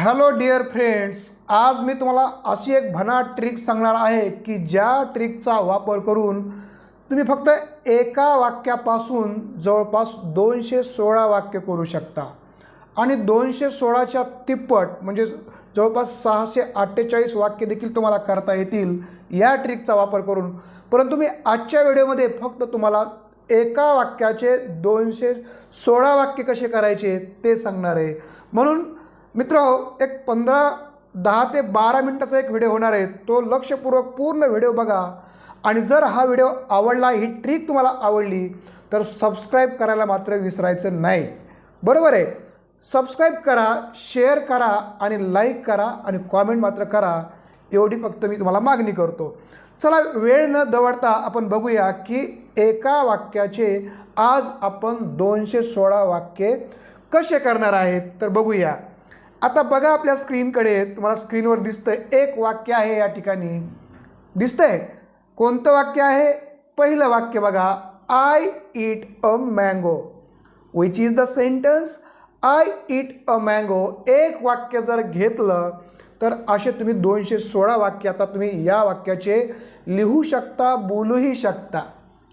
Hello dear friends आज मी तुम्हाला अशी एक भनाट ट्रिक सांगणार आहे की ज्या ट्रिकचा वापर करून तुम्ही फक्त एका वाक्यापासून जवळपास दोनशे सोळा वाक्य करू शकता. आणि दोनशे सोळाच्या तिप्पट म्हणजे जवळपास सहाशे अठ्ठेचाळीस वाक्य देखील तुम्हाला करता येतील या ट्रिकचा वापर करून. परंतु मी आजच्या व्हिडिओमध्ये फक्त तुम्हाला एका वाक्याचे दोनशे सोळा वाक्य कसे करायचे ते सांगणार आहे. म्हणून मित्र एक पंधरा दहा ते बारा मिनटाचा एक व्हिडिओ होणार आहे. तो लक्षपूर्वक पूर्ण व्हिडिओ बघा. आणि जर हा व्हिडिओ आवडला ही ट्रिक तुम्हाला आवडली तर सबस्क्राईब करायला मात्र विसरायचं नाही. बरोबर आहे? सबस्क्राईब करा शेअर करा आणि लाईक करा आणि कॉमेंट मात्र करा. एवढी फक्त मी तुम्हाला मागणी करतो. चला वेळ न दवडता आपण बघूया की एका वाक्याचे आज आपण दोनशे सोळा वाक्ये कसे करणार आहेत तर बघूया. आता बघा आपल्या स्क्रीनकडे तुम्हाला स्क्रीनवर दिसतं एक वाक्य आहे या ठिकाणी. दिसतंय. कोणतं वाक्य आहे? पहिलं वाक्य बघा. I eat a mango which is the sentence I eat a mango एक वाक्य जर घेतलं तर असे तुम्ही दोनशे सोळा वाक्य आता तुम्ही या वाक्याचे लिहू शकता बोलूही शकता.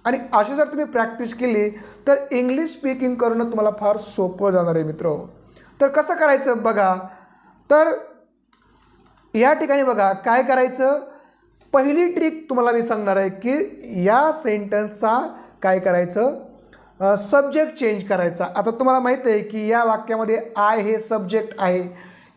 आणि अशी जर तुम्ही प्रॅक्टिस केली तर इंग्लिश स्पीकिंग करणं तुम्हाला फार सोपं जाणार आहे मित्र. तर कसं करायचं बघा? तर या ठिकाणी बघा काय करायचं? पहिली ट्रिक तुम्हाला मी सांगणार आहे की या सेंटन्सचा काय करायचं? सब्जेक्ट चेंज करायचा. आता तुम्हाला माहीत आहे की या वाक्यामध्ये आय हे सब्जेक्ट आहे.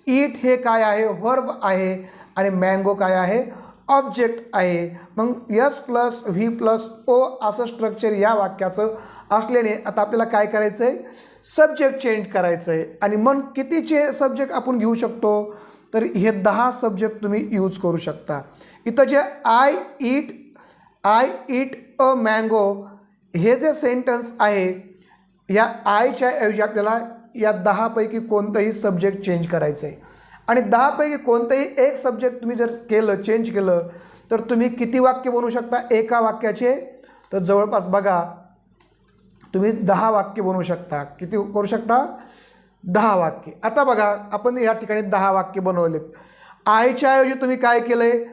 ईट हे काय आहे? वर्ब आहे. आणि मँगो काय आहे? ऑब्जेक्ट आहे. मग S plus V plus O असं स्ट्रक्चर या वाक्याचं असल्याने आता आपल्याला काय करायचं आहे सब्जेक्ट चेंज करायचं आहे आणि मग कितीचे सब्जेक्ट आपण घेऊ शकतो? तर हे दहा सब्जेक्ट तुम्ही यूज करू शकता. इथं जे I eat I eat a mango हे जे सेंटन्स आहे या आयच्या ऐवजी आपल्याला या दहापैकी कोणतंही सब्जेक्ट चेंज करायचं आहे आणि दहापैकी कोणतंही एक सब्जेक्ट तुम्ही जर केलं चेंज केलं तर तुम्ही किती वाक्य बनवू शकता? एका वाक्याचे. तर जवळपास बघा तुम्ही दहा वाक्य बनवू शकता. किती करू शकता? दहा वाक्य. आता बघा आपण या ठिकाणी दहा वाक्य बनवलेत. आयच्या ऐवजी तुम्ही काय केलं आहे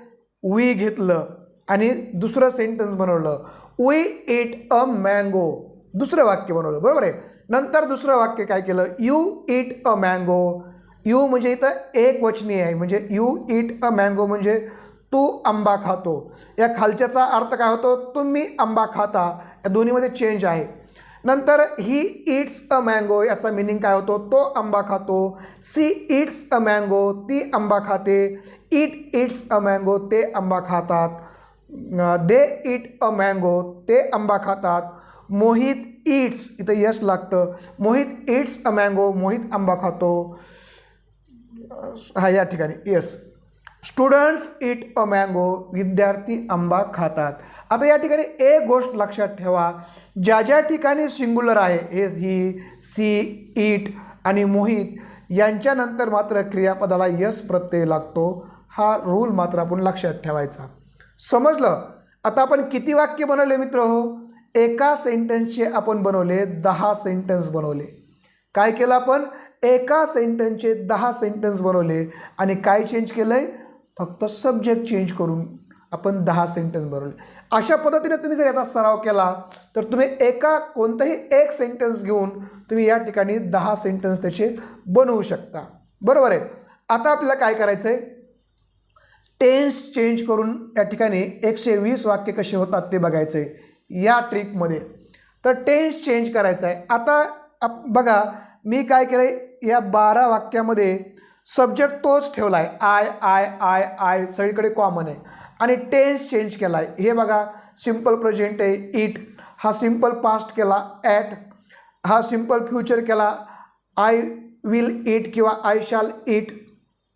वी घेतलं आणि दुसरं सेंटन्स बनवलं. वी इट अ मँगो दुसरं वाक्य बनवलं. बरोबर आहे? नंतर दुसरं वाक्य काय केलं? You eat a mango you म्हणजे इथं एक वचनी आहे. म्हणजे यू इट अ मँगो म्हणजे तू आंबा खातो. या खालच्याचा अर्थ काय होतो? तुम्ही आंबा खाता. या दोन्हीमध्ये चेंज आहे. नंतर ही इट्स अ मँगो याचा मिनिंग काय होतो? तो आंबा खातो. सी इट्स अ मँगो ती आंबा खाते. इट इट्स अ मँगो ते आंबा खातात. दे इट अ मँगो ते आंबा खातात. मोहित इट्स इथं यश लागतं. Mohit eats a mango Mohit आंबा खातो. हा या ठिकाणी. Yes students eat a mango विद्यार्थी आंबा खातात. आता या ठिकाणी एक गोष्ट लक्षात ठेवा. ज्या ज्या ठिकाणी सिंग्युलर आहे हे ही सी इट आणि मोहित यांच्यानंतर मात्र क्रियापदाला यस प्रत्यय लागतो. हा रूल मात्र आपण लक्षात ठेवायचा. समजलं? आता आपण किती वाक्य बनवले मित्र हो? एका सेंटेन्सचे आपण बनवले दहा सेंटेन्स बनवले. काय केलं आपण? एका सेंटेन्सचे दहा सेंटेन्स बनवले. आणि काय चेंज केलं आहे फक्त सब्जेक्ट चेंज करून आपण दहा सेंटेन्स बनवले अशा पद्धतीने तुम्ही जर याचा सराव केला तर तुम्ही एका कोणतंही एक सेंटेन्स घेऊन तुम्ही या ठिकाणी दहा सेंटेन्स त्याचे बनवू शकता. बरोबर आहे? आता आपल्याला काय करायचं आहे टेन्स चेंज करून या ठिकाणी एकशे वीस वाक्य कसे होतात ते बघायचं आहे या ट्रिकमध्ये तर टेन्स चेंज करायचं आहे आता आप बघा मी काय केलं या बारा वाक्यामध्ये सब्जेक्ट तोच ठेवला आहे आय आय आय आय सगळीकडे कॉमन आहे. आणि टेन्स चेंज केला आहे हे बघा सिंपल प्रेझेंट आहे इट हा सिंपल पास्ट केला ॲट हा सिंपल फ्युचर केला आय विल इट किंवा आय शाल इट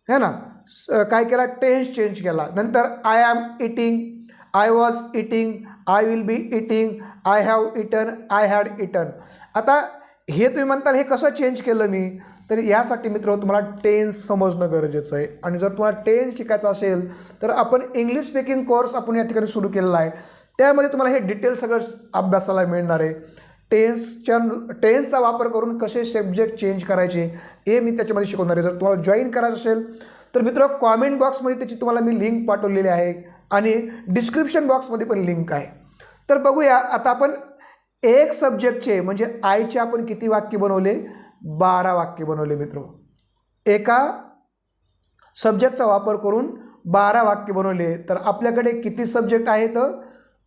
है ना? स- काय केला? टेन्स चेंज केला. नंतर I am eating I was eating I will be eating I have eaten I had eaten आता हे तुम्ही म्हणताल हे कसं चेंज केलं मी? तर यासाठी मित्र तुम्हाला टेन्स समजणं गरजेचं आहे. आणि जर तुम्हाला टेन्स शिकायचं असेल तर आपण इंग्लिश स्पीकिंग कोर्स आपण या ठिकाणी सुरू केलेला आहे. त्यामध्ये तुम्हाला हे डिटेल सगळं अभ्यासाला मिळणार आहे. टेन्सच्या टेन्सचा वापर करून कसे सब्जेक्ट चेंज करायचे हे मी त्याच्यामध्ये शिकवणार आहे. जर तुम्हाला जॉईन करायचं असेल तर मित्र कॉमेंट बॉक्समध्ये त्याची तुम्हाला मी लिंक पाठवलेली आहे आणि डिस्क्रिप्शन बॉक्समध्ये पण लिंक आहे. तर बघूया आता आपण एक सब्जेक्टचे म्हणजे आयचे आपण किती वाक्य बनवले? बारा वाक्य बनवले मित्र. एका सब्जेक्टचा वापर करून बारा वाक्य बनवले. तर आपल्याकडे किती सब्जेक्ट आहेत?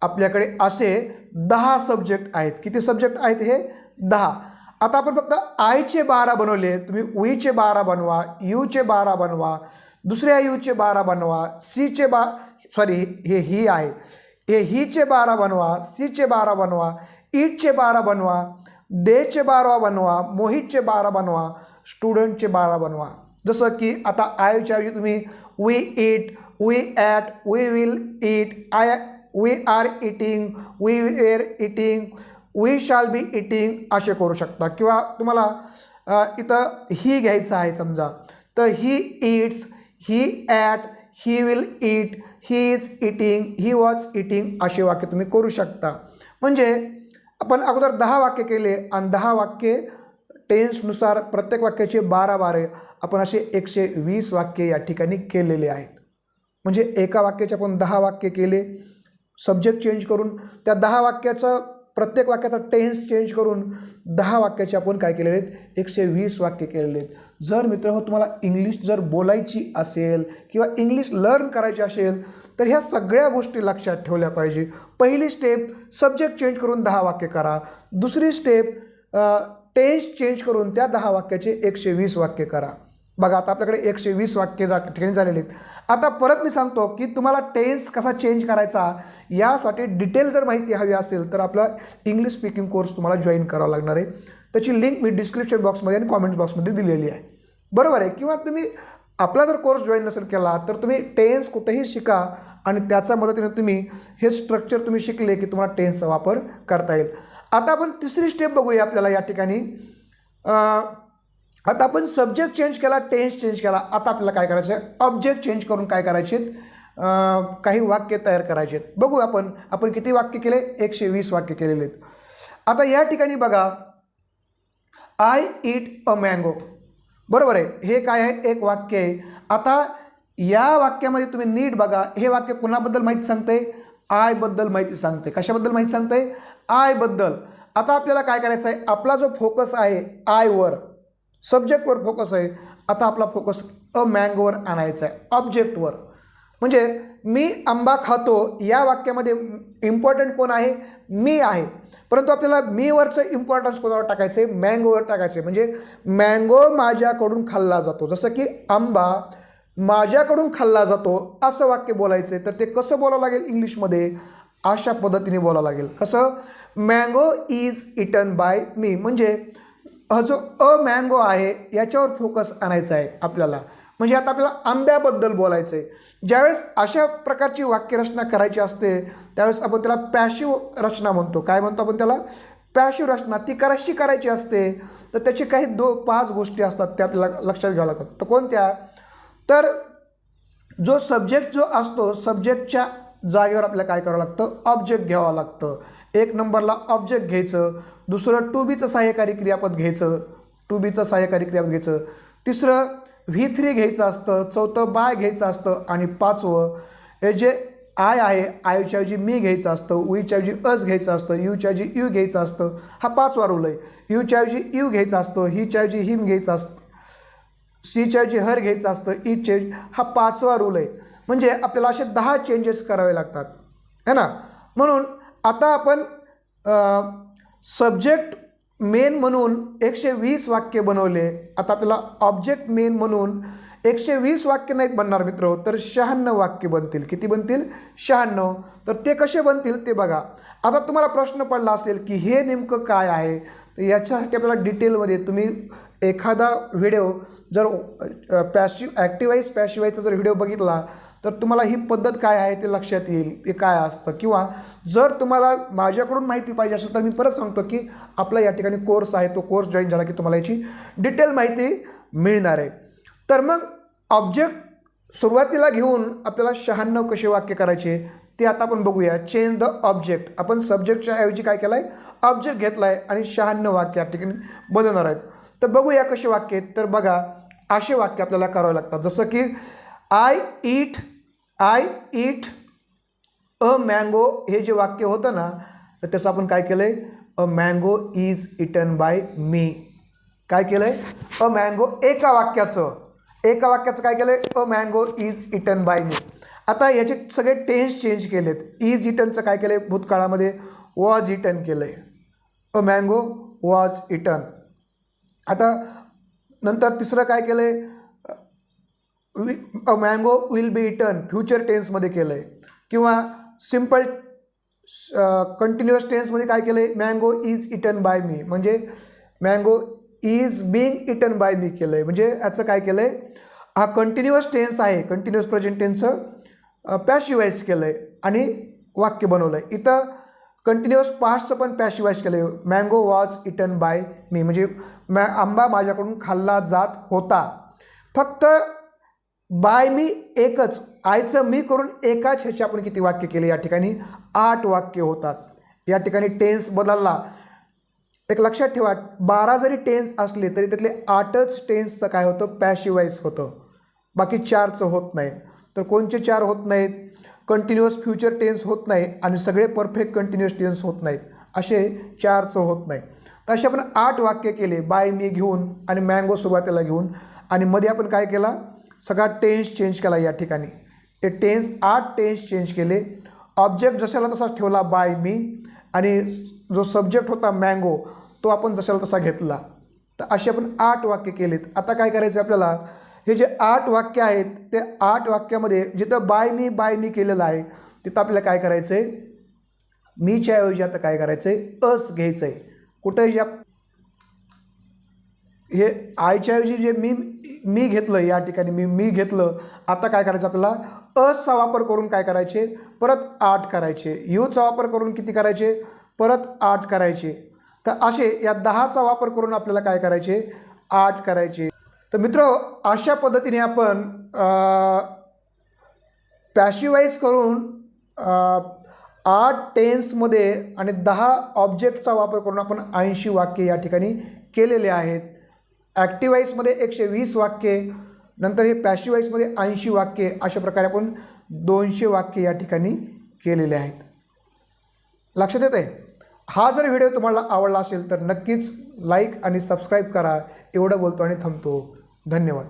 आपल्याकडे असे दहा सब्जेक्ट आहेत. किती सब्जेक्ट आहेत हे? दहा. आता आपण फक्त आयचे बारा बनवले. तुम्ही उईचे बारा बनवा यूचे बारा बनवा दुसऱ्या यूचे बारा बनवा सीचे बा सॉरी हे ही आहे. हे हीचे बारा बनवा सीचे बारा बनवा e ईटचे बारा बनवा देचे बारा बनवा मोहितचे बारा बनवा स्टुडंटचे बारा बनवा. जसं की आता आयच्या ऐवजी तुम्ही we eat we ate we will eat I we are eating we were eating we shall be eating असे करू शकता. किंवा तुम्हाला इथं ही घ्यायचं आहे समजा. तर he eats he ate he will eat he is eating he was eating असे वाक्य तुम्ही करू शकता. म्हणजे आपण अगोदर दहा वाक्य केले आणि दहा वाक्य टेन्सनुसार प्रत्येक वाक्याचे बारा बारे आपण असे एकशे वीस वाक्य या ठिकाणी केलेले आहेत. म्हणजे एका वाक्याचे आपण दहा वाक्य केले सब्जेक्ट चेंज करून त्या दहा वाक्याचं प्रत्येक वाक्याचा टेन्स चेंज करून दहा वाक्याचे आपण काय केलेले आहेत? एकशे वीस वाक्य केलेले आहेत. जर मित्र हो तुम्हाला इंग्लिश जर बोलायची असेल किंवा इंग्लिश लर्न करायची असेल तर ह्या सगळ्या गोष्टी लक्षात ठेवल्या पाहिजे. पहिली स्टेप सब्जेक्ट चेंज करून दहा वाक्य करा. दुसरी स्टेप टेन्स चेंज करून त्या दहा वाक्याचे एकशे वीस वाक्य करा. बघा आता आपल्याकडे एकशे वीस वाक्य जा ठिकाणी झालेले आहेत. आता परत मी सांगतो की तुम्हाला टेन्स कसा चेंज करायचा यासाठी डिटेल जर माहिती हवी असेल तर आपला इंग्लिश स्पीकिंग कोर्स तुम्हाला जॉईन करावा लागणार आहे. त्याची लिंक मी डिस्क्रिप्शन बॉक्समध्ये आणि कॉमेंट बॉक्समध्ये दिलेली आहे. बरोबर आहे? किंवा तुम्ही आपला जर कोर्स जॉईन नसेल केला तर तुम्ही टेन्स कुठेही शिका आणि त्याच्या मदतीने तुम्ही हे स्ट्रक्चर तुम्ही शिकले की तुम्हाला टेन्सचा वापर करता येईल. आता आपण तिसरी स्टेप बघूया आपल्याला या ठिकाणी. आता आपण सब्जेक्ट चेंज केला टेन्स चेंज केला आता आपल्याला काय करायचं आहे ऑब्जेक्ट चेंज करून काय करायचे काही वाक्य तयार करायचे आहेत बघू आपण. आपण किती वाक्य केले? एकशे वीस वाक्य केलेले आहेत आता या ठिकाणी बघा. आय इट अ मँगो बरोबर आहे. हे काय आहे? एक वाक्य आहे. आता या वाक्यामध्ये तुम्ही नीट बघा. हे वाक्य कुणाबद्दल माहिती सांगते आयबद्दल माहिती सांगते कशाबद्दल माहिती सांगते आयबद्दल आता आपल्याला काय करायचं आहे आपला जो फोकस आहे आयवर सब्जेक्टवर फोकस आहे. आता आपला फोकस अ मँगोवर आणायचा आहे. ऑब्जेक्टवर म्हणजे मी आंबा खातो या वाक्यामध्ये इम्पॉर्टंट कोण आहे? मी आहे. परंतु आपल्याला मीवरचं इम्पॉर्टन्स कोणावर टाकायचं आहे मँगोवर टाकायचं आहे म्हणजे मँगो माझ्याकडून खाल्ला जातो. जसं की आंबा माझ्याकडून खाल्ला जातो असं वाक्य बोलायचं आहे तर ते कसं बोलावं लागेल इंग्लिशमध्ये? अशा पद्धतीने बोलावं लागेल. कसं? Mango is eaten by me म्हणजे हा जो अ मँगो आहे याच्यावर फोकस आणायचा आहे आपल्याला. म्हणजे आता आपल्याला आंब्याबद्दल बोलायचं आहे ज्यावेळेस अशा प्रकारची वाक्यरचना करायची असते त्यावेळेस आपण त्याला पॅशिव रचना म्हणतो. काय म्हणतो आपण त्याला? पॅशिव रचना. ती कशी करायची असते तर त्याची काही दो पाच गोष्टी असतात त्या आपल्याला लक्षात घ्याव्या लागतात. तर कोणत्या? तर जो सब्जेक्ट जो असतो सब्जेक्टच्या जागेवर आपल्याला काय करावं लागतं? ऑब्जेक्ट घ्यावं लागतं. एक नंबरला ऑब्जेक्ट घ्यायचं दुसरं टू बीचं सहाय्यकारी क्रियापद घ्यायचं टू बीचं सहाय्यकारी क्रियापद घ्यायचं तिसरं व्ही थ्री घ्यायचं असतं चौथं बाय घ्यायचं असतं आणि पाचवं हे जे आय आहे आयच्या ऐवजी मी घ्यायचं असतं उईच्या ऐवजी अस घ्यायचं असतं यूच्या ऐवजी यू घ्यायचं असतं हा पाचवा रूल आहे. यूच्या ऐवजी यू घ्यायचं असतं हीच्या ऐवजी हिम घ्यायचं असतं सीच्या ऐवजी हर घ्यायचं असतं ईच्या हा पाचवा रूल आहे. म्हणजे आपल्याला असे दहा चेंजेस करावे लागतात. है ना? म्हणून आता आपण सब्जेक्ट मेन म्हणून एकशे वीस वाक्य बनवले. आता आपल्याला ऑब्जेक्ट मेन म्हणून एकशे वीस वाक्य नाहीत बनणार मित्र. तर शहाण्णव वाक्य बनतील. किती बनतील? शहाण्णव. तर ते कसे बनतील ते बघा. आता तुम्हाला प्रश्न पडला असेल की हे नेमकं काय आहे? तर याच्यासाठी आपल्याला डिटेलमध्ये तुम्ही एखादा व्हिडिओ जर पॅशिव ॲक्टिवाईज पॅशिवाईजचा जर व्हिडिओ बघितला तर तुम्हाला ही पद्धत काय आहे ते लक्षात येईल ते काय असतं? किंवा जर तुम्हाला माझ्याकडून माहिती पाहिजे असेल तर मी परत सांगतो की आपला या ठिकाणी कोर्स आहे तो कोर्स जॉईन झाला की तुम्हाला याची डिटेल माहिती मिळणार आहे. तर मग ऑब्जेक्ट सुरुवातीला घेऊन आपल्याला शहाण्णव कसे वाक्य करायचे ते आता आपण बघूया. चेंज द ऑब्जेक्ट आपण सब्जेक्टच्या ऐवजी काय केलं आहे ऑब्जेक्ट घेतला आहे आणि शहाण्णव वाक्य या ठिकाणी बनवणार आहेत. तर बघूया कसे वाक्य आहेत. तर बघा असे वाक्य आपल्याला करावे लागतात. जसं की I eat I eat a mango हे जे वाक्य होतं ना तर त्याचं आपण काय केलं आहे a mango is eaten by me काय केलं आहे अ मँगो एका वाक्याचं. एका वाक्याचं काय केलं आहे a mango is eaten by me आता याचे सगळे टेन्स चेंज केलेत. इज इटनचं काय केलं आहे भूतकाळामध्ये? वॉज इटन केलं आहे अ मँगो वॉज इटन आता नंतर तिसरं काय केलं आहे वि mango will be eaten future टेन्समध्ये केलं आहे किंवा सिंपल कंटिन्युअस टेन्समध्ये काय केलं आहे mango is eaten by me म्हणजे mango is being eaten by me केलं आहे म्हणजे याचं काय केलं आहे हा कंटिन्युअस टेन्स आहे. कंटिन्युअस प्रेझेंट टेन्सचं पॅशिवाईज केलं आहे आणि वाक्य बनवलं आहे इथं कंटिन्युअस पास्टचं पण पॅशिवाईज केलं आहे mango was eaten by me म्हणजे मॅ आंबा माझ्याकडून खाल्ला जात होता. फक्त बाय मी एकच आयचं मी करून एकाच ह्याचे आपण किती वाक्य केले? या ठिकाणी आठ वाक्य होतात. या ठिकाणी टेन्स बदलला. एक लक्षात ठेवा बारा जरी टेन्स असले तरी त्यातले आठच टेन्सचं काय होतं? पॅशिवाईज होतं. बाकी चारचं होत नाही. तर कोणचे चार होत नाहीत? कंटिन्युअस फ्युचर टेन्स होत नाही आणि सगळे परफेक्ट कंटिन्युअस टेन्स होत नाहीत. असे चारचं होत नाही. तर असे आपण आठ वाक्य केले बाय मी घेऊन आणि मँगो सुरुवातीला घेऊन. आणि मध्ये आपण काय केला? सगळा टेन्स चेंज केला या ठिकाणी. ते टेन्स आठ टेन्स चेंज केले. ऑब्जेक्ट जशाला तसाच ठेवला बाय मी आणि जो सब्जेक्ट होता मँगो तो आपण जशाला तसा घेतला. तर असे आपण आठ वाक्य केलेत. आता काय करायचं आपल्याला? हे जे आठ वाक्य आहेत ते आठ वाक्यामध्ये जिथं बाय मी बाय मी केलेलं आहे तिथं आपल्याला काय करायचं आहे मीच्या ऐवजी आता काय करायचं आहे अस घ्यायचं आहे कुठंही ज्या हे आयच्याऐवजी जे मी मी घेतलं या ठिकाणी मी मी घेतलं आता काय करायचं आपल्याला? असचा वापर करून काय करायचे? परत आठ करायचे. यूचा वापर करून किती करायचे? परत आठ करायचे. तर असे या दहाचा वापर करून आपल्याला काय करायचे? आठ करायचे. तर मित्र अशा पद्धतीने आपण पॅशिवाईज करून आठ टेन्समध्ये आणि दहा ऑब्जेक्टचा वापर करून आपण ऐंशी वाक्य या ठिकाणी केलेले आहेत. ॲक्टिवाईजमध्ये एकशे वीस वाक्ये नंतर हे पॅशिवाईजमध्ये ऐंशी वाक्ये अशा प्रकारे आपण दोनशे वाक्य या ठिकाणी केलेले आहेत. लक्षात येत आहे हा जर व्हिडिओ तुम्हाला आवडला असेल तर नक्कीच लाईक आणि सबस्क्राईब करा. एवढं बोलतो आणि थांबतो. धन्यवाद.